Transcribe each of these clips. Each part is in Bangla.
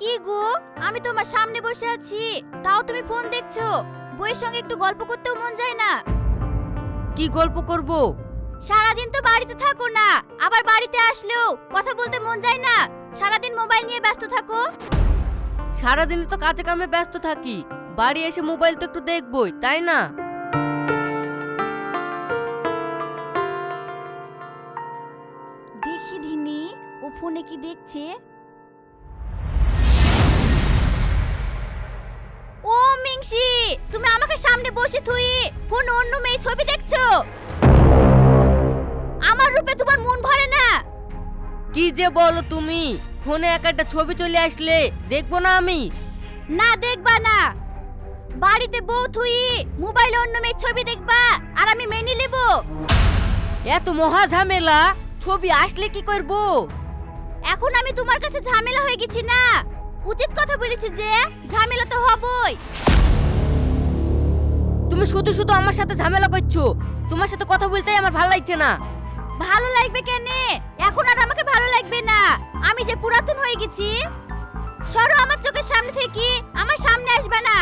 কি গো? আমি তোমার সামনে বসে আছি। তাও তুমি ফোন দেখছ? বইয়ের সঙ্গে একটু গল্প করতেও মন যায় না। কি গল্প করব? সারাদিন তো বাড়িতে থাকো না। আবার বাড়িতে আসলেও কথা বলতে মন যায় না। সারাদিন মোবাইল নিয়ে ব্যস্ত থাকো। সারাদিন তো কাজে কামে ব্যস্ত থাকি। বাড়ি এসে মোবাইল তো একটু দেখবই তাই না? দেখি ধিনি ও ফোনে কি দেখছে? তুমি আমাকে সামনে বসে থুই। ফোন অন্য মেয়ে ছবি দেখছ? আমার রূপে তোমার মন ভরে না। কি যে বলো তুমি? ফোনে এক একটা ছবি চলে আসলে দেখব না আমি? না দেখবা না। বাড়িতে বউ থুই মোবাইলে অন্য মেয়ের ছবি দেখবা আর আমি মেনে নেব। এত মহা ঝামেলা ছবি আসলে কি করব? এখন আমি তোমার কাছে ঝামেলা হয়ে গেছি না। উচিত কথা বলেছি যে ঝামেলা তো হবই। তুমি শুধু শুধু আমার সাথে ঝামেলা করছ। তোমার সাথে কথা বলতেই আমার ভালো লাগছে না। ভালো লাগবে কেনে? এখন আর আমাকে ভালো লাগবে না। আমি যে পুরাতন হয়ে গেছি। সরো আমার চোখের সামনে থেকে, আমার সামনে আসবে না।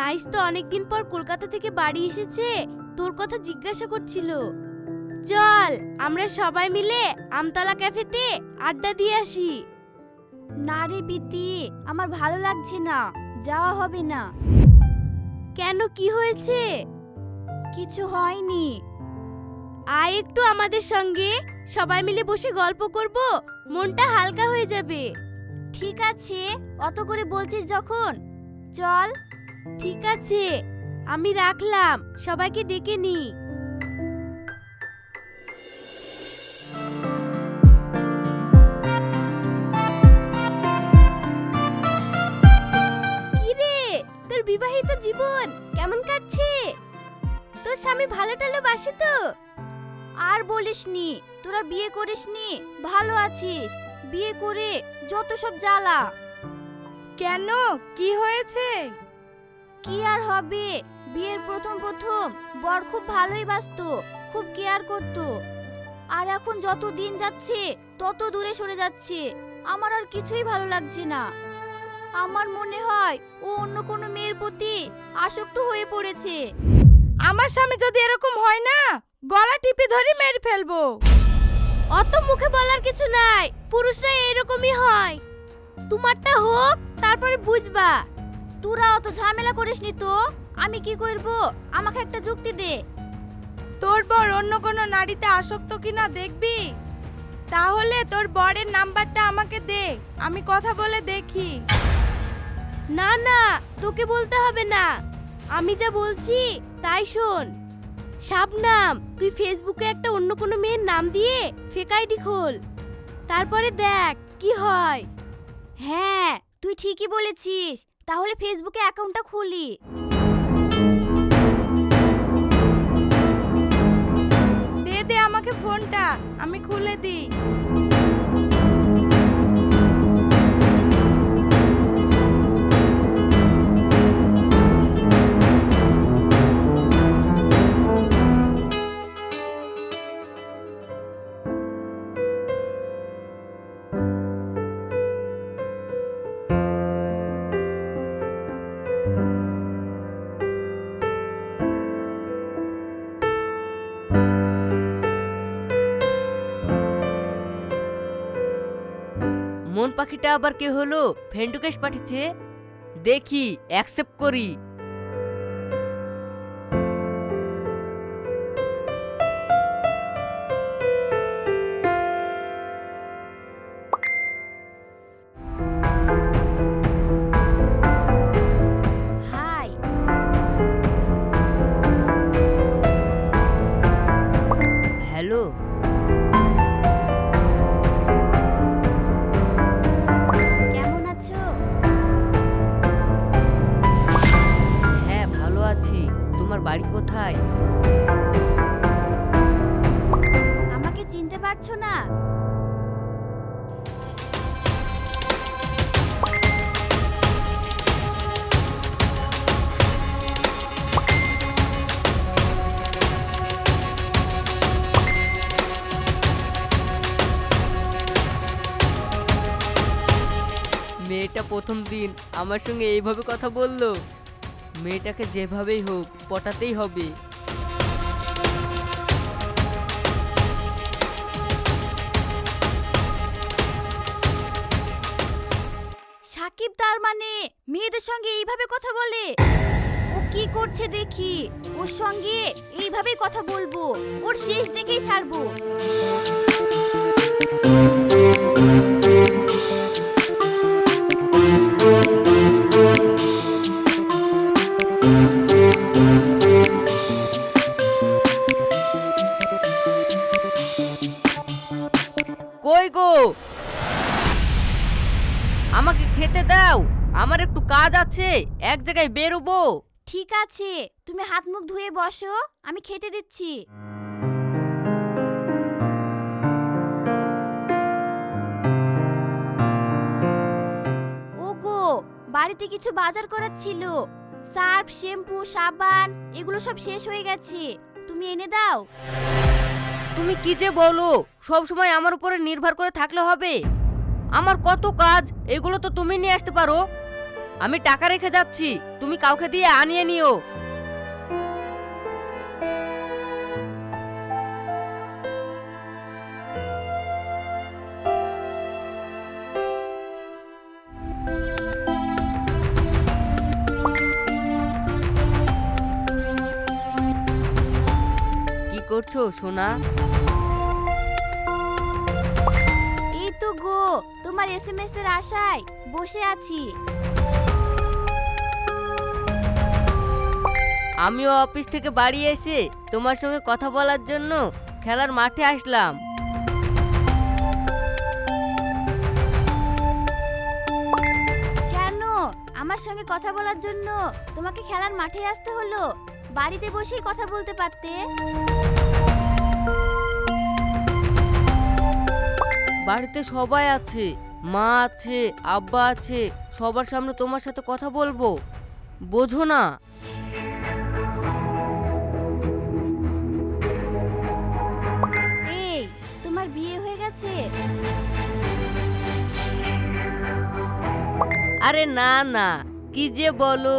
নাইস তো অনেকদিন পর কলকাতা থেকে বাড়ি এসেছে। তোর কথা জিজ্ঞাসা করছিল। চল আমরা সবাই মিলে আমতলা ক্যাফেতে আড্ডা দিয়ে আসি। না রে বিতি আমার ভালো লাগছে না যাওয়া হবে না। কেন কি হয়েছে? কিছু হয়নি। আয় একটু আমাদের সঙ্গে সবাই মিলে বসে গল্প করব মনটা হালকা হয়ে যাবে। ঠিক আছে অত করে বলছিস যখন। চল। ঠিক আছে, আমি রাখলাম, সবাইকে ডেকে নি। তোর বিবাহিত জীবন কেমন কাটছে? তোর স্বামী ভালো টালো বাসে তো? আর বলিসনি তোরা বিয়ে করিসনি ভালো আছিস, বিয়ে করে যত সব জ্বালা। কেন? কি হয়েছে? কি আর হবে? বিয়ের প্রথম প্রথম বর খুব ভালোই বাসতো খুব কেয়ার করতো। আর এখন যত দিন যাচ্ছে তত দূরে সরে যাচ্ছে। আমার আর কিছুই ভালো লাগছে না। আমার মনে হয় ও অন্য কোনো মেয়ের প্রতি আসক্ত হয়ে পড়েছে। আমার স্বামী যদি এরকম হয় না গলা টিপে ধরে মেরে ফেলব। অত মুখে বলার কিছু নাই পুরুষরা এরকমই হয়। তোমারটা হোক তারপরে বুঝবা। তোরা অত ঝামেলা করিসনি তো? আমি কি করব? আমাকে একটা যুক্তি দে। তোর বর অন্য কোনো নারীতে আসক্ত কিনা দেখবি? তাহলে তোর বরের নাম্বারটা আমাকে দে। আমি কথা বলে দেখি। না না তোকে বলতে হবে না। আমি যা বলছি তাই শোন। শাবনাম তুই ফেসবুকে একটা অন্য কোনো মেয়ের নাম দিয়ে ফেক আইডি খোল। তারপরে দেখ কি হয়। হ্যাঁ তুই ঠিকই বলেছিস। তাহলে ফেসবুকে অ্যাকাউন্টটা খুলি। দে দে আমাকে ফোনটা আমি খুলে দিই। পাখিটা আবার কে হলো? ফেন্টুকেশ পাঠিয়েছে? দেখি অ্যাকসেপ্ট করি। বাড়ি কোথায়? আমাকে চিনতে পারছ না? মেয়েটা প্রথম দিন আমার সঙ্গে এইভাবে কথা বলল। মেয়েটাকে যেভাবেই হোক, পটাতেই হবে। সাকিব তার মানে মেয়েদের সঙ্গে এইভাবে কথা বলে? ও কি করছে দেখি? ওর সঙ্গে এইভাবেই কথা বলব। ওর শেষ দেখেই ছাড়বো। গো? আমাকে খেতে দাও। আমার একটু কাজ আছে, এক জায়গায় বেরোবো। ঠিক আছে, তুমি হাত মুখ ধুয়ে বসো, আমি খেতে দিচ্ছি। বাড়িতে কিছু বাজার করার ছিল। সার্ফ, শ্যাম্পু, সাবান, এগুলো সব শেষ হয়ে গেছে। তুমি এনে দাও। তুমি কি যে বলো? সব সময় আমার উপরে নির্ভর করে থাকলে হবে। আমার কত কাজ, এগুলো তো তুমি নিয়ে আসতে পারো। আমি টাকা রেখে যাচ্ছি, তুমি কাউকে দিয়ে আনিয়ে নিও। করছ সোনা? এই তো গো তোমার এসএমএস এর আশায় বসে আছি। আমিও অফিস থেকে বাড়ি এসে তোমার সঙ্গে কথা বলার জন্য খেলার মাঠে আসলাম। কেন? আমার সঙ্গে কথা বলার জন্য তোমাকে খেলার মাঠে আসতে হলো। বাড়িতে বসেই কথা বলতে পারতে। বাড়িতে সবাই আছে মা আছে আব্বা আছে সবার সামনে তোমার সাথে কথা বলব। বোঝো না। এই তোমার বিয়ে হয়ে গেছে? আরে না না কি যে বলো?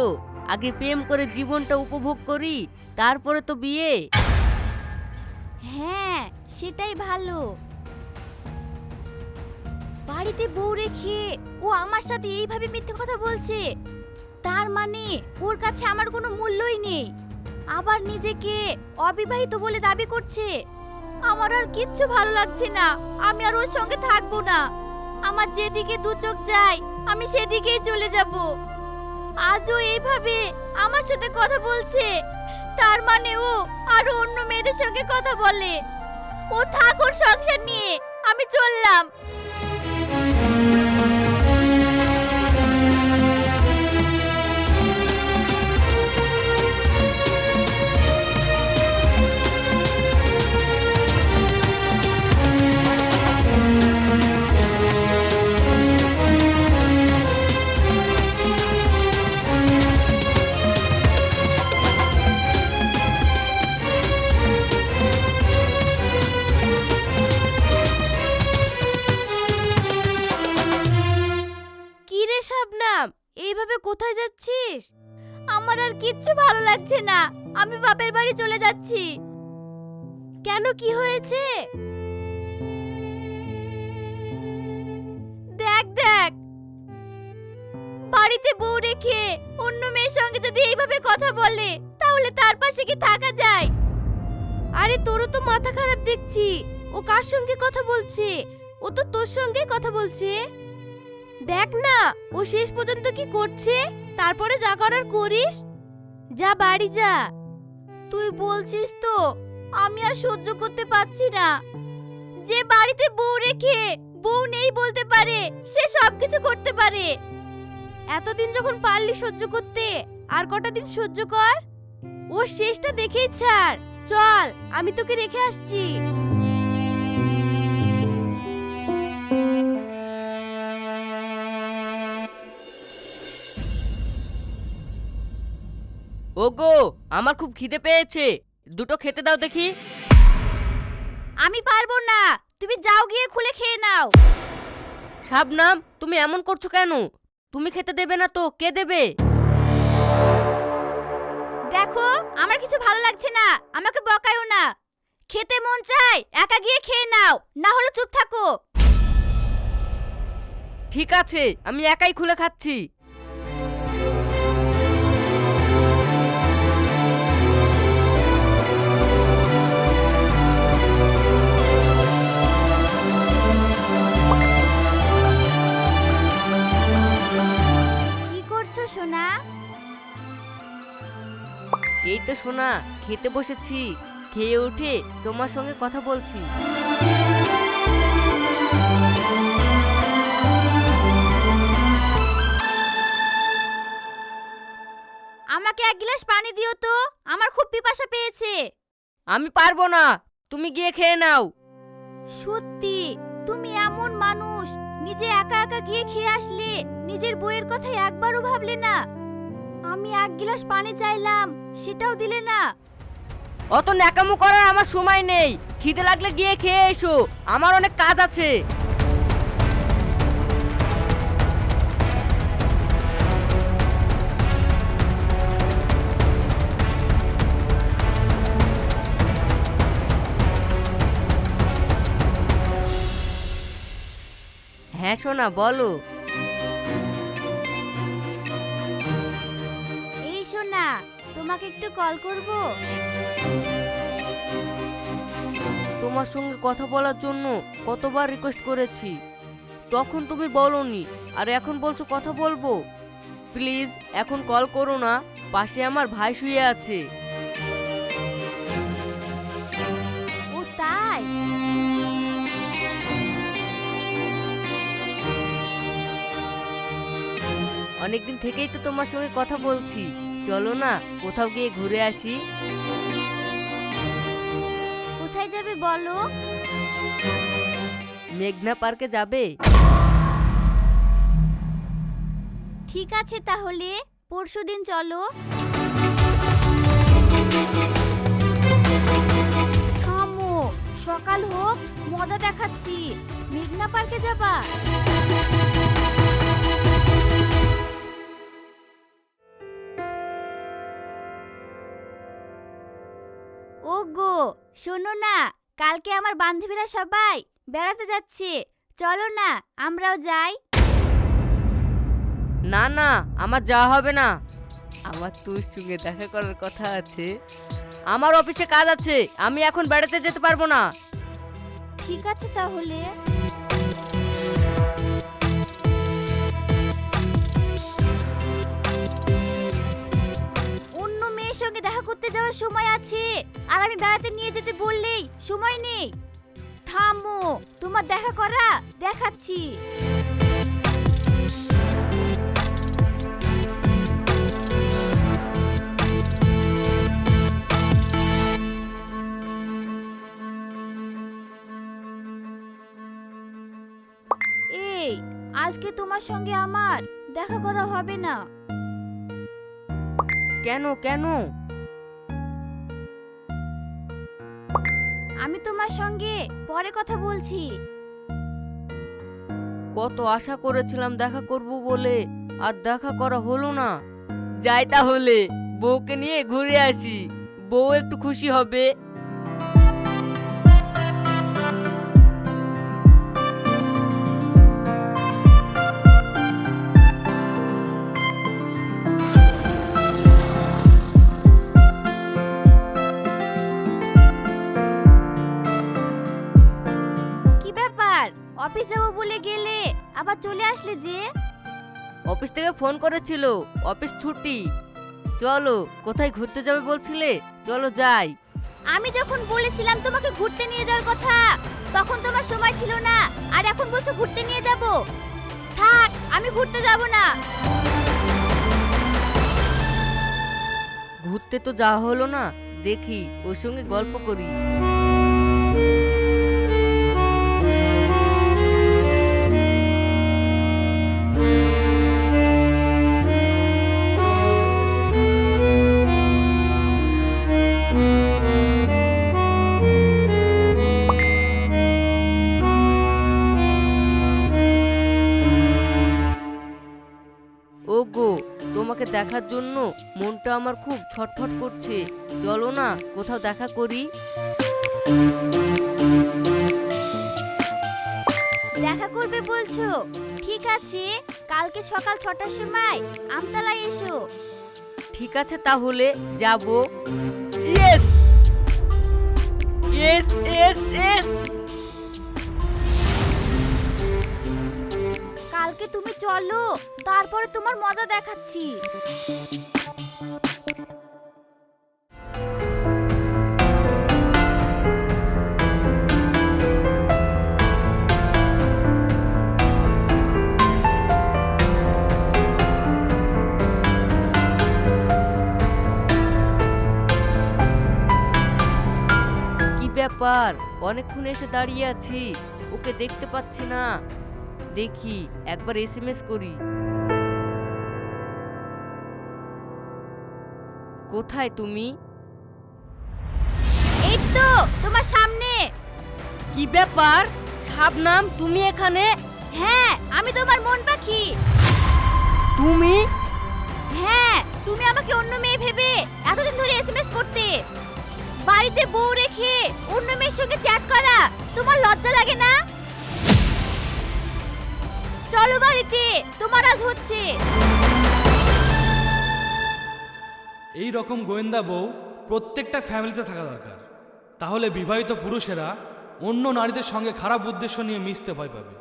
আগে প্রেম করে জীবনটা উপভোগ করি তারপরে তো বিয়ে। হ্যাঁ সেটাই ভালো। বাড়িতে বউ রেখে ও আমার সাথে এইভাবে মিথ্যে কথা বলছে, তার মানে ওর কাছে আমার কোনো মূল্যই নেই। আবার নিজেকে অবিবাহিত বলে দাবি করছে। আমার আর কিচ্ছু ভালো লাগছে না, আমি আর ওর সঙ্গে থাকব না। আমার যেদিকে দু চোখ যায়, আমি সেদিকেই চলে যাব। আজও এইভাবে আমার সাথে কথা বলছে, তার মানে ও আরও অন্য মেয়েদের সঙ্গে কথা বলে। ও থাক ওর সংসার নিয়ে, আমি চললাম। বাড়ি চলে যাচ্ছি। কেন কি হয়েছে? দেখ দেখ। বাড়িতে বউ রেখে অন্য মেয়ের সঙ্গে যদি এইভাবে কথা বলে, তাহলে তার পাশে কি থাকা যায়? আরে, তোরও তো মাথা খারাপ দেখছি। ও কার সঙ্গে কথা বলছে? ও তো তোর সঙ্গে কথা বলছে। দেখ না, ও শেষ পর্যন্ত কি করছে? তারপরে যা করার করিস। যা, বাড়ি যা। তুই বলছিস তো, আমি আর সহ্য করতে পারছি না। যে বাড়িতে বউ রেখে বউ নেই বলতে পারে, সে সবকিছু করতে পারে। এতদিন যখন পারলি সহ্য করতে, আর কটা দিন সহ্য কর। ও শেষটা দেখেই ছাড়। চল, আমি তোকে রেখে আসছি। ওগো আমার খুব খিদে পেয়েছে। দুটো খেতে দাও দেখি। আমি পারব না। তুমি যাও গিয়ে খুলে খেয়ে নাও। শাবনাম তুমি এমন করছ কেন? তুমি খেতে দেবে না তো কে দেবে? দেখো আমার কিছু ভালো লাগছে না। আমাকে বকায়ও না। খেতে মন চায় একা গিয়ে খেয়ে নাও। না হলে চুপ থাকো। ঠিক আছে আমি একাই খুলে খাচ্ছি। তো শোনা খেতে বসেছি। খেয়ে উঠে তোমার সঙ্গে কথা বলছি। আমাকে এক গ্লাস পানি দিও তো আমার খুব পিপাসা পেয়েছে। আমি পারব না তুমি গিয়ে খেয়ে নাও। সত্যি তুমি এমন মানুষ নিজে একা একা গিয়ে খেয়ে আসলে নিজের বইয়ের কথা একবারও ভাবলে না। আমি এক গ্লাস পানি চাইলাম, সেটাও দিলে না। অত ন্যাকামো করার আমার সময় নেই। খিদে লাগলে গিয়ে খেয়ে এসো। আমার অনেক কাজ আছে। হ্যাঁ সোনা, বলো। সোনা তোমাকে একটু কল করব। তোমার সঙ্গে কথা বলার জন্য কতবার রিকোয়েস্ট করেছি। তখন তুমি বলনি আর এখন বলছো কথা বলব। প্লিজ এখন কল করো না পাশে আমার ভাই শুয়ে আছে। ও তাই? অনেকদিন থেকেই তো তোমার সঙ্গে কথা বলছি। চলো না কোথাও গিয়ে ঘুরে আসি। কোথায় যাবে বলো? মেঘনা পার্কে যাবে? ঠিক আছে তাহলে পরশুদিন চলো। থামো সকাল হোক মজা দেখাচ্ছি। মেঘনা পার্কে যাবা? ও গো শোনো না কালকে আমার বান্ধবীরা সবাই বেড়াতে যাচ্ছে। চলো না আমরাও যাই। না না আমার যাওয়া হবে না। আমার তোর সঙ্গে দেখা করার কথা আছে। আমার অফিসে কাজ আছে আমি এখন বেড়াতে যেতে পারব না। ঠিক আছে তাহলে। দেখা করতে যাওয়ার সময় আছে। আর আমি বেড়াতে নিয়ে যেতে বললেই সময় নেই। থামো, তোমার দেখা করা দেখাচ্ছি। এই, আজকে তোমার সঙ্গে আমার দেখা করা হবে না। কেন কেন? আমি তোমার সঙ্গে পরে কথা বলছি। কত আশা করেছিলাম দেখা করব বলে, আর দেখা করা হলো না। যাই তাহলে, বউকে নিয়ে ঘুরে আসি। বউ একটু খুশি হবে। আবার চলে আসলে যে? অফিস থেকে ফোন করেছিল অফিস ছুটি। চলো কোথায় ঘুরতে যাবে বলছিলে? চলো যাই। আমি যখন বলেছিলাম তোমাকে ঘুরতে নিয়ে যাওয়ার কথা তখন তোমার সময় ছিল না। আর এখন বলছো ঘুরতে নিয়ে যাব? থাক আমি ঘুরতে যাব না। ঘুরতে তো যাওয়া হলো না। দেখি ওর সঙ্গে গল্প করি। দেখার জন্য মনটা আমার খুব ছটফট করছে। চলো না কোথাও দেখা করি। দেখা করবে বলছো? ঠিক আছে কালকে সকাল ছটার সময় আমতলায় এসো। ঠিক আছে তাহলে যাব। ইয়েস ইয়েস ইয়েস ইয়েস কালকে তুমি চলো, তারপরে তোমার মজা দেখাচ্ছি। ব্যাপার? অনেকক্ষণ এসে দাঁড়িয়ে আছি। ওকে দেখতে পাচ্ছি না। দেখি একবার এসএমএস করি। কোথায় তুমি? এই তো তোমার সামনে। কি ব্যাপার? শাবনাম তুমি এখানে? হ্যাঁ আমি তোমার মন পাখি। তুমি? হ্যাঁ তুমি আমাকে অন্য মেয়ে ভেবে এতদিন ধরে এসএমএস করতে। বাড়িতে বউ রেখে অন্য মেয়ের সঙ্গে চ্যাট করা তোমার লজ্জা লাগে না? চলো বাড়িতে তোমার আজ হচ্ছে। এই রকম গোয়েন্দা বউ প্রত্যেকটা ফ্যামিলিতে থাকা দরকার। তাহলে বিবাহিত পুরুষেরা অন্য নারীদের সঙ্গে খারাপ উদ্দেশ্য নিয়ে মিশতে ভয় পাবে।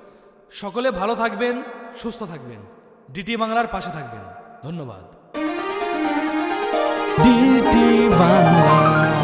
সকলে ভালো থাকবেন সুস্থ থাকবেন। ডিটি বাংলার পাশে থাকবেন। ধন্যবাদ। ডিটি বাংলা।